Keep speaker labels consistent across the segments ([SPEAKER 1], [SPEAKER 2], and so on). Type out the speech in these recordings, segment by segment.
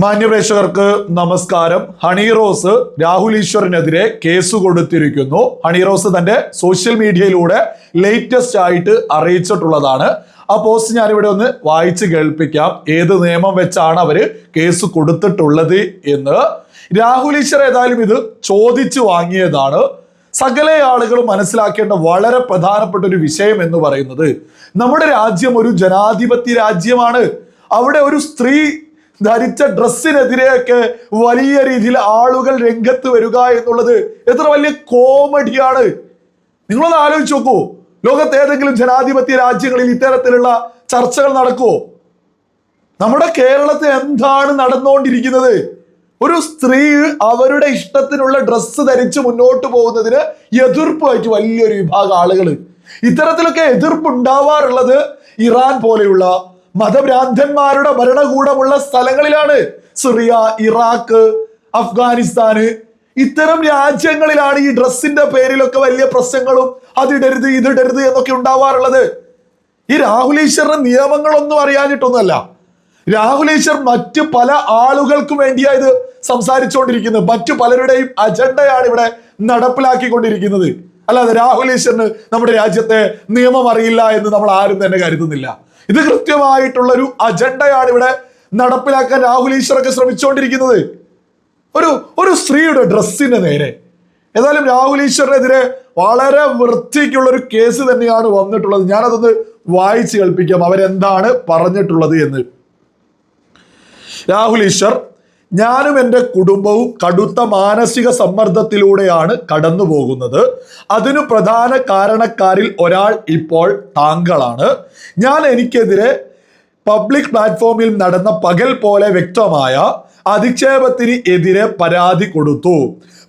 [SPEAKER 1] മാന്യപ്രേക്ഷകർക്ക് നമസ്കാരം. ഹണി റോസ് രാഹുൽ ഈശ്വറിനെതിരെ കേസ് കൊടുത്തിരിക്കുന്നു. ഹണി റോസ് തന്റെ സോഷ്യൽ മീഡിയയിലൂടെ ലേറ്റസ്റ്റ് ആയിട്ട് അറിയിച്ചിട്ടുള്ളതാണ്. ആ പോസ്റ്റ് ഞാനിവിടെ ഒന്ന് വായിച്ച് കേൾപ്പിക്കാം. ഏത് നിയമം വെച്ചാണ് അവർ കേസ് കൊടുത്തിട്ടുള്ളത് എന്ന്. രാഹുൽ ഈശ്വർ ഏതായാലും ഇത് ചോദിച്ചു വാങ്ങിയതാണ്. സകല ആളുകളും മനസ്സിലാക്കേണ്ട വളരെ പ്രധാനപ്പെട്ട ഒരു വിഷയം എന്ന് പറയുന്നത് നമ്മുടെ രാജ്യം ഒരു ജനാധിപത്യ രാജ്യമാണ്. അവിടെ ഒരു സ്ത്രീ ധരിച്ച ഡ്രസ്സിനെതിരെയൊക്കെ വലിയ രീതിയിൽ ആളുകൾ രംഗത്ത് വരിക എന്നുള്ളത് എത്ര വലിയ കോമഡിയാണ്. നിങ്ങളൊന്ന് ആലോചിച്ച് നോക്കൂ. ലോകത്ത് ഏതെങ്കിലും ജനാധിപത്യ രാജ്യങ്ങളിൽ ഇത്തരത്തിലുള്ള ചർച്ചകൾ നടക്കുമോ നമ്മുടെ കേരളത്തിൽ എന്താണ് നടന്നുകൊണ്ടിരിക്കുന്നത്? ഒരു സ്ത്രീ അവരുടെ ഇഷ്ടത്തിനുള്ള ഡ്രസ്സ് ധരിച്ച് മുന്നോട്ട് പോകുന്നതിന് എതിർപ്പായിട്ട് വലിയൊരു വിഭാഗം ആളുകൾ ഇത്തരത്തിലൊക്കെ എതിർപ്പ് ഉണ്ടാവാറുള്ളത് ഇറാൻ പോലെയുള്ള മതഭ്രാന്തന്മാരുടെ ഭരണകൂടമുള്ള സ്ഥലങ്ങളിലാണ് സിറിയ ഇറാഖ് അഫ്ഗാനിസ്ഥാന്. ഇത്തരം രാജ്യങ്ങളിലാണ് ഈ ഡ്രസ്സിന്റെ പേരിലൊക്കെ വലിയ പ്രശ്നങ്ങളും അതിടരുത് ഇതിടരുത് എന്നൊക്കെ ഉണ്ടാവാറുള്ളത്. ഈ രാഹുൽ ഈശ്വറിന്റെ നിയമങ്ങളൊന്നും അറിയാനിട്ടൊന്നുമല്ല രാഹുൽ ഈശ്വർ മറ്റു പല ആളുകൾക്ക് വേണ്ടിയാ ഇത് സംസാരിച്ചുകൊണ്ടിരിക്കുന്നത്. മറ്റു പലരുടെയും അജണ്ടയാണ് ഇവിടെ നടപ്പിലാക്കിക്കൊണ്ടിരിക്കുന്നത്. അല്ലാതെ രാഹുൽ നമ്മുടെ രാജ്യത്തെ നിയമം അറിയില്ല എന്ന് നമ്മൾ ആരും തന്നെ കരുതുന്നില്ല. ഇത് കൃത്യമായിട്ടുള്ള ഒരു അജണ്ടയാണ് ഇവിടെ നടപ്പിലാക്കാൻ രാഹുൽ ഈശ്വറൊക്കെ ശ്രമിച്ചുകൊണ്ടിരിക്കുന്നത്. ഒരു ഒരു സ്ത്രീയുടെ ഡ്രസ്സിന് നേരെ. ഏതായാലും രാഹുൽ ഈശ്വറിനെതിരെ വളരെ വൃത്തിക്കുള്ള ഒരു കേസ് തന്നെയാണ് വന്നിട്ടുള്ളത്. ഞാനതൊന്ന് വായിച്ച് കേൾപ്പിക്കാം. അവരെന്താണ് പറഞ്ഞിട്ടുള്ളത് എന്ന്. രാഹുൽ ഈശ്വർ ഞാനും എന്റെ കുടുംബവും കടുത്ത മാനസിക സമ്മർദ്ദത്തിലൂടെയാണ് കടന്നു പോകുന്നത് അതിനു പ്രധാന കാരണക്കാരിൽ ഒരാൾ ഇപ്പോൾ താങ്കളാണ്. ഞാൻ എനിക്കെതിരെ പബ്ലിക് പ്ലാറ്റ്ഫോമിൽ നടന്ന പകൽ പോലെ വ്യക്തമായ അധിക്ഷേപത്തിന് എതിരെ പരാതി കൊടുത്തു.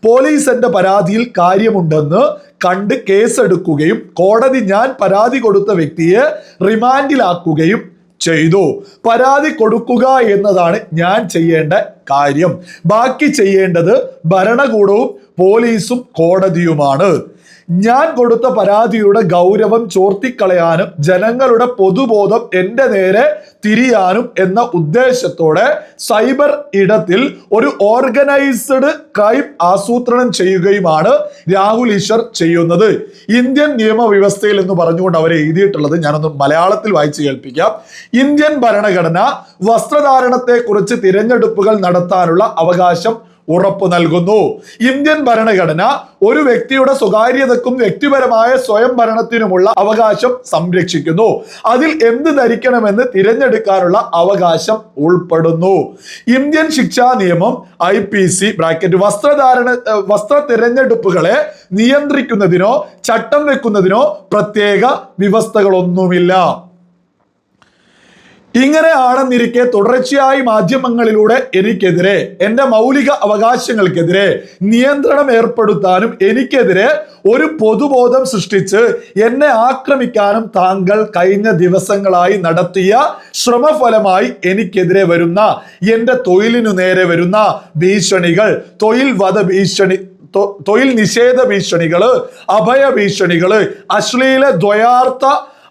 [SPEAKER 1] പോലീസ് എന്റെ പരാതിയിൽ കാര്യമുണ്ടെന്ന് കണ്ട് കേസെടുക്കുകയും കോടതി ഞാൻ പരാതി കൊടുത്ത വ്യക്തിയെ റിമാൻഡിലാക്കുകയും ചെയ്തു. പരാതി കൊടുക്കുക എന്നതാണ് ഞാൻ ചെയ്യേണ്ട കാര്യം. ബാക്കി ചെയ്യേണ്ടത് ഭരണകൂടവും പോലീസും കോടതിയുമാണ്. ഞാൻ കൊടുത്ത പരാതിയുടെ ഗൗരവം ചോർത്തിക്കളയാനും ജനങ്ങളുടെ പൊതുബോധം എന്റെ നേരെ തിരിയാനും എന്ന ഉദ്ദേശത്തോടെ സൈബർ ഇടത്തിൽ ഒരു ഓർഗനൈസ്ഡ് ക്രൈം ആസൂത്രണം ചെയ്യുകയുമാണ് രാഹുൽ ഈശ്വർ ചെയ്യുന്നത്. ഇന്ത്യൻ നിയമവ്യവസ്ഥയിൽ എന്ന് പറഞ്ഞുകൊണ്ട് അവർ എഴുതിയിട്ടുള്ളത് ഞാനൊന്ന് മലയാളത്തിൽ വായിച്ചു കേൾപ്പിക്കാം. ഇന്ത്യൻ ഭരണഘടന വസ്ത്രധാരണത്തെക്കുറിച്ച് തിരഞ്ഞെടുപ്പുകൾ നടത്താനുള്ള അവകാശം ഉറപ്പു നൽകുന്നു. ഇന്ത്യൻ ഭരണഘടന ഒരു വ്യക്തിയുടെ സ്വകാര്യതക്കും വ്യക്തിപരമായ സ്വയം ഭരണത്തിനുമുള്ള അവകാശം സംരക്ഷിക്കുന്നു. അതിൽ എന്ത് ധരിക്കണമെന്ന് തിരഞ്ഞെടുക്കാനുള്ള അവകാശം ഉൾപ്പെടുന്നു. ഇന്ത്യൻ ശിക്ഷാ നിയമം ഐ പി സി ബ്രാക്കറ്റ് വസ്ത്രധാരണ വസ്ത്ര തിരഞ്ഞെടുപ്പുകളെ നിയന്ത്രിക്കുന്നതിനോ ചട്ടം വെക്കുന്നതിനോ പ്രത്യേക വ്യവസ്ഥകളൊന്നുമില്ല. ഇങ്ങനെയാണെന്നിരിക്കെ തുടർച്ചയായി മാധ്യമങ്ങളിലൂടെ എനിക്കെതിരെ എന്റെ മൗലിക അവകാശങ്ങൾക്കെതിരെ നിയന്ത്രണം ഏർപ്പെടുത്താനും എനിക്കെതിരെ ഒരു പൊതുബോധം സൃഷ്ടിച്ച് എന്നെ ആക്രമിക്കാനും താങ്കൾ കഴിഞ്ഞ ദിവസങ്ങളായി നടത്തിയ ശ്രമഫലമായി എനിക്കെതിരെ വരുന്ന എന്റെ തൊഴിലിനു നേരെ വരുന്ന ഭീഷണികൾ തൊഴിൽ വധ ഭീഷണി തൊഴിൽ നിഷേധ ഭീഷണികൾ അഭയ ഭീഷണികൾ അശ്ലീല ദ്വയാർത്ഥ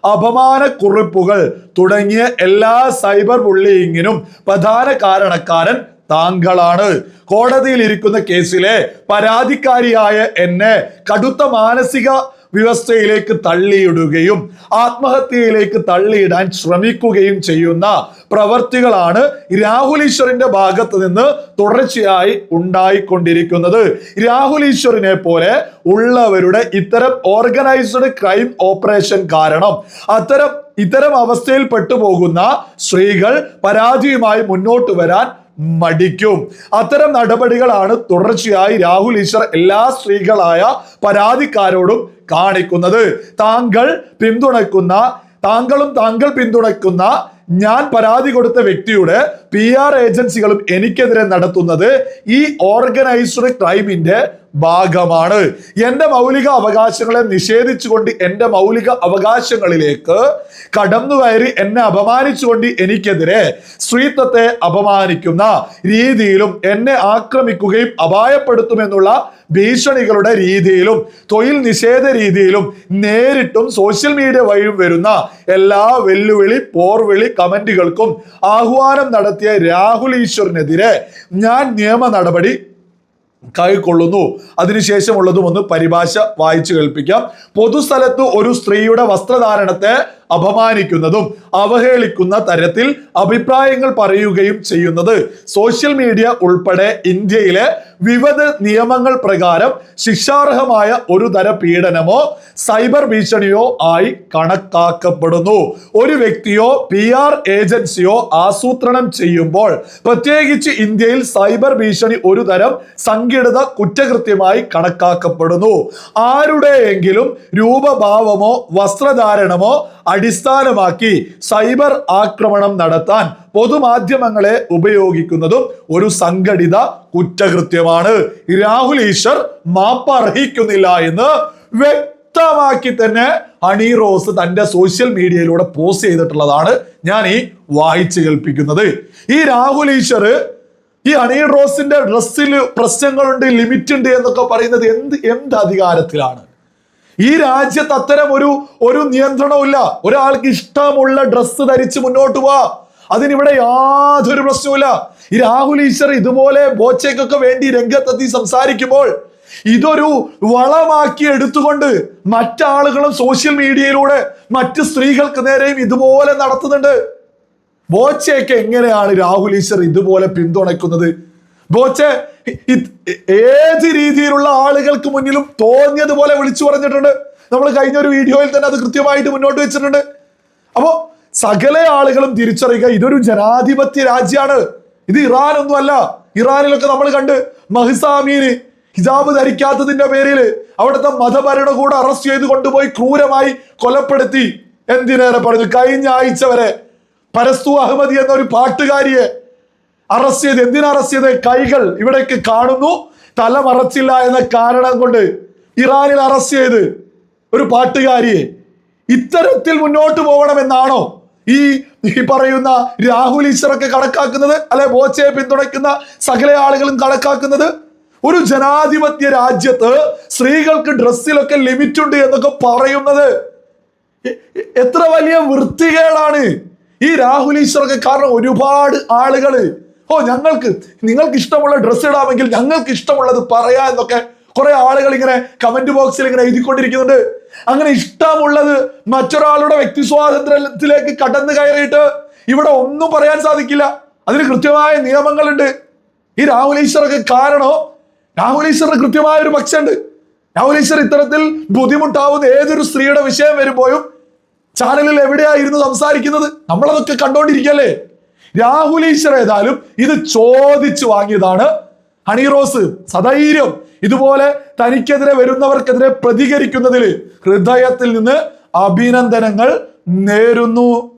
[SPEAKER 1] അപമാനക്കുറിപ്പുകൾ തുടങ്ങിയ എല്ലാ സൈബർ ബുള്ളിയിങ്ങിനും പ്രധാന കാരണക്കാരൻ താങ്കളാണ്. കോടതിയിൽ ഇരിക്കുന്ന കേസിലെ പരാതിക്കാരിയായ എന്നെ കടുത്ത മാനസിക വ്യവസ്ഥയിലേക്ക് തള്ളിയിടുകയും ആത്മഹത്യയിലേക്ക് തള്ളിയിടാൻ ശ്രമിക്കുകയും ചെയ്യുന്ന പ്രവർത്തികളാണ് രാഹുൽ ഈശ്വറിന്റെ ഭാഗത്ത് നിന്ന് തുടർച്ചയായി ഉണ്ടായിക്കൊണ്ടിരിക്കുന്നത്. രാഹുൽ ഈശ്വറിനെ പോലെ ഉള്ളവരുടെ ഇത്തരം ഓർഗനൈസ്ഡ് ക്രൈം ഓപ്പറേഷൻ കാരണം അത്തരം ഇത്തരം അവസ്ഥയിൽ പെട്ടുപോകുന്ന സ്ത്രീകൾ പരാതിയുമായി മുന്നോട്ട് വരാൻ മടിക്കും. അത്തരം നടപടികളാണ് തുടർച്ചയായി രാഹുൽ ഈശ്വർ എല്ലാ സ്ത്രീകളായ പരാതിക്കാരോടും കാണിക്കുന്നത്. താങ്കൾ പിന്തുണയ്ക്കുന്ന താങ്കളും താങ്കൾ പിന്തുണയ്ക്കുന്ന ഞാൻ പരാതി കൊടുത്ത വ്യക്തിയുടെ പി ആർ ഏജൻസികളും എനിക്കെതിരെ നടത്തുന്നത് ഈ ഓർഗനൈസ്ഡ് ക്രൈമിന്റെ ഭാഗമാണ്. എന്റെ മൗലിക അവകാശങ്ങളെ നിഷേധിച്ചുകൊണ്ട് എന്റെ മൗലിക അവകാശങ്ങളിലേക്ക് കടന്നു കയറി എന്നെ അപമാനിച്ചുകൊണ്ട് എനിക്കെതിരെ സ്ത്രീത്വത്തെ അപമാനിക്കുന്ന രീതിയിലും എന്നെ ആക്രമിക്കുകയും അപായപ്പെടുത്തുമെന്നുള്ള ഭീഷണികളുടെ രീതിയിലും തൊഴിൽ നിഷേധ രീതിയിലും നേരിട്ടും സോഷ്യൽ മീഡിയ വഴിയും വരുന്ന എല്ലാ വെല്ലുവിളി പോർവിളി കമന്റുകൾക്കും ആഹ്വാനം നടത്തിയ രാഹുൽ ഈശ്വറിനെതിരെ ഞാൻ നിയമ നടപടി കൈക്കൊള്ളുന്നു. അതിനുശേഷമുള്ളതും ഒന്ന് പരിഭാഷ വായിച്ചു കേൾപ്പിക്കാം. പൊതുസ്ഥലത്ത് ഒരു സ്ത്രീയുടെ വസ്ത്രധാരണത്തെ അപമാനിക്കുന്നതും അവഹേളിക്കുന്ന തരത്തിൽ അഭിപ്രായങ്ങൾ പറയുകയും ചെയ്യുന്നത്. സോഷ്യൽ മീഡിയ ഉൾപ്പെടെ ഇന്ത്യയിലെ വിവിധ നിയമങ്ങൾ പ്രകാരം ശിക്ഷാർഹമായ ഒരു തര പീഡനമോ സൈബർ ഭീഷണിയോ ആയി കണക്കാക്കപ്പെടുന്നു. ഒരു വ്യക്തിയോ പി ആർ ഏജൻസിയോ ആസൂത്രണം ചെയ്യുമ്പോൾ പ്രത്യേകിച്ച് ഇന്ത്യയിൽ സൈബർ ഭീഷണി ഒരു തരം സംഘടിത കുറ്റകൃത്യമായി കണക്കാക്കപ്പെടുന്നു. ആരുടെയെങ്കിലും രൂപഭാവമോ വസ്ത്രധാരണമോ അടിസ്ഥാനമാക്കി സൈബർ ആക്രമണം നടത്താൻ പൊതുമാധ്യമങ്ങളെ ഉപയോഗിക്കുന്നതും ഒരു സംഘടിത കുറ്റകൃത്യമാണ്. രാഹുൽ ഈശ്വർ മാപ്പർഹിക്കുന്നില്ല എന്ന് വ്യക്തമാക്കി തന്നെ ഹണി റോസ് തന്റെ സോഷ്യൽ മീഡിയയിലൂടെ പോസ്റ്റ് ചെയ്തിട്ടുള്ളതാണ് ഞാൻ ഈ വായിച്ചു കേൾപ്പിക്കുന്നത്. ഈ രാഹുൽ ഈശ്വർ ഈ ഹണി റോസിന്റെ ഡ്രസ്സിൽ പ്രശ്നങ്ങളുണ്ട് ലിമിറ്റ് ഉണ്ട് എന്നൊക്കെ പറയുന്നത് എന്ത് എന്ത് അധികാരത്തിലാണ്? ഈ രാജ്യത്ത് അത്തരം ഒരു ഒരു നിയന്ത്രണമില്ല ഒരാൾക്ക് ഇഷ്ടമുള്ള ഡ്രസ്സ് ധരിച്ച് മുന്നോട്ട് പോവാ. അതിനിവിടെ യാതൊരു പ്രശ്നവുമില്ല. ഈ രാഹുൽ ഈശ്വർ ഇതുപോലെ ബോച്ചയ്ക്കൊക്കെ വേണ്ടി രംഗത്തെത്തി സംസാരിക്കുമ്പോൾ ഇതൊരു വളമാക്കി എടുത്തുകൊണ്ട് മറ്റാളുകളും സോഷ്യൽ മീഡിയയിലൂടെ മറ്റ് സ്ത്രീകൾക്ക് നേരെയും ഇതുപോലെ നടത്തുന്നുണ്ട്. ബോച്ചയൊക്കെ എങ്ങനെയാണ് രാഹുൽ ഈശ്വർ ഇതുപോലെ പിന്തുണയ്ക്കുന്നത്? ബോച്ചെ ഏത് രീതിയിലുള്ള ആളുകൾക്ക് മുന്നിലും തോന്നിയതുപോലെ വിളിച്ചു പറഞ്ഞിട്ടുണ്ട്. നമ്മൾ കഴിഞ്ഞ ഒരു വീഡിയോയിൽ തന്നെ അത് കൃത്യമായിട്ട് മുന്നോട്ട് വെച്ചിട്ടുണ്ട്. അപ്പോ സകല ആളുകളും തിരിച്ചറിയുക ഇതൊരു ജനാധിപത്യ രാജ്യമാണ്. ഇത് ഇറാൻ ഒന്നും അല്ല. ഇറാനിലൊക്കെ നമ്മൾ കണ്ട് മഹിസാമീന് ഹിജാബ് ധരിക്കാത്തതിന്റെ പേരിൽ അവിടുത്തെ മതഭരണകൂടം അറസ്റ്റ് ചെയ്ത് കൊണ്ടുപോയി ക്രൂരമായി കൊലപ്പെടുത്തി. എന്തിനേറെ പറഞ്ഞു? കഴിഞ്ഞ ആഴ്ച വരെ പരസ്തു അഹമ്മദി എന്നൊരു പാട്ടുകാരിയെ അറസ്റ്റ് ചെയ്ത് എന്തിനാ അറസ്റ്റ് ചെയ്ത്? കൈകൾ ഇവിടേക്ക് കാണുന്നു. തല മറച്ചില്ല എന്ന കാരണം കൊണ്ട് ഇറാനിൽ അറസ്റ്റ് ചെയ്ത് ഒരു പാട്ടുകാരിയെ ഇത്തരത്തിൽ മുന്നോട്ട് പോകണമെന്നാണോ ഈ ഈ പറയുന്ന രാഹുൽ ഈശ്വറൊക്കെ കണക്കാക്കുന്നത്? അല്ലെ ബോച്ചയെ പിന്തുണയ്ക്കുന്ന സകല ആളുകളും കണക്കാക്കുന്നത്? ഒരു ജനാധിപത്യ രാജ്യത്ത് സ്ത്രീകൾക്ക് ഡ്രസ്സിലൊക്കെ ലിമിറ്റ് ഉണ്ട് എന്നൊക്കെ പറയുന്നത് എത്ര വലിയ വൃത്തികേടാണ്. ഈ രാഹുൽ ഈശ്വറൊക്കെ കാരണം ഒരുപാട് ആളുകൾ ഓ ഞങ്ങൾക്ക് നിങ്ങൾക്ക് ഇഷ്ടമുള്ള ഡ്രസ്സ് ഇടാമെങ്കിൽ ഞങ്ങൾക്ക് ഇഷ്ടമുള്ളത് പറയാ എന്നൊക്കെ കുറെ ആളുകൾ ഇങ്ങനെ കമന്റ് ബോക്സിൽ ഇങ്ങനെ എഴുതിക്കൊണ്ടിരിക്കുന്നുണ്ട്. അങ്ങനെ ഇഷ്ടമുള്ളത് മറ്റൊരാളുടെ വ്യക്തി സ്വാതന്ത്ര്യത്തിലേക്ക് കടന്നു കയറിയിട്ട് ഇവിടെ ഒന്നും പറയാൻ സാധിക്കില്ല. അതിന് കൃത്യമായ നിയമങ്ങളുണ്ട്. ഈ രാഹുൽ കാരണോ? രാഹുൽ ഈശ്വറിന് കൃത്യമായ ഒരു പക്ഷമുണ്ട് രാഹുൽ ഈശ്വർ ഇത്തരത്തിൽ ബുദ്ധിമുട്ടാവുന്ന ഏതൊരു സ്ത്രീയുടെ വിഷയം വരുമ്പോഴും ചാനലിൽ എവിടെയായിരുന്നു സംസാരിക്കുന്നത്? നമ്മളതൊക്കെ കണ്ടോണ്ടിരിക്കല്ലേ രാഹുൽ ഈശ്വർ ഏതായാലും ഇത് ചോദിച്ചു വാങ്ങിയതാണ്. ഹണിറോസ് സധൈര്യം. ഇതുപോലെ തനിക്കെതിരെ വരുന്നവർക്കെതിരെ പ്രതികരിക്കുന്നതിൽ ഹൃദയത്തിൽ നിന്ന് അഭിനന്ദനങ്ങൾ നേരുന്നു.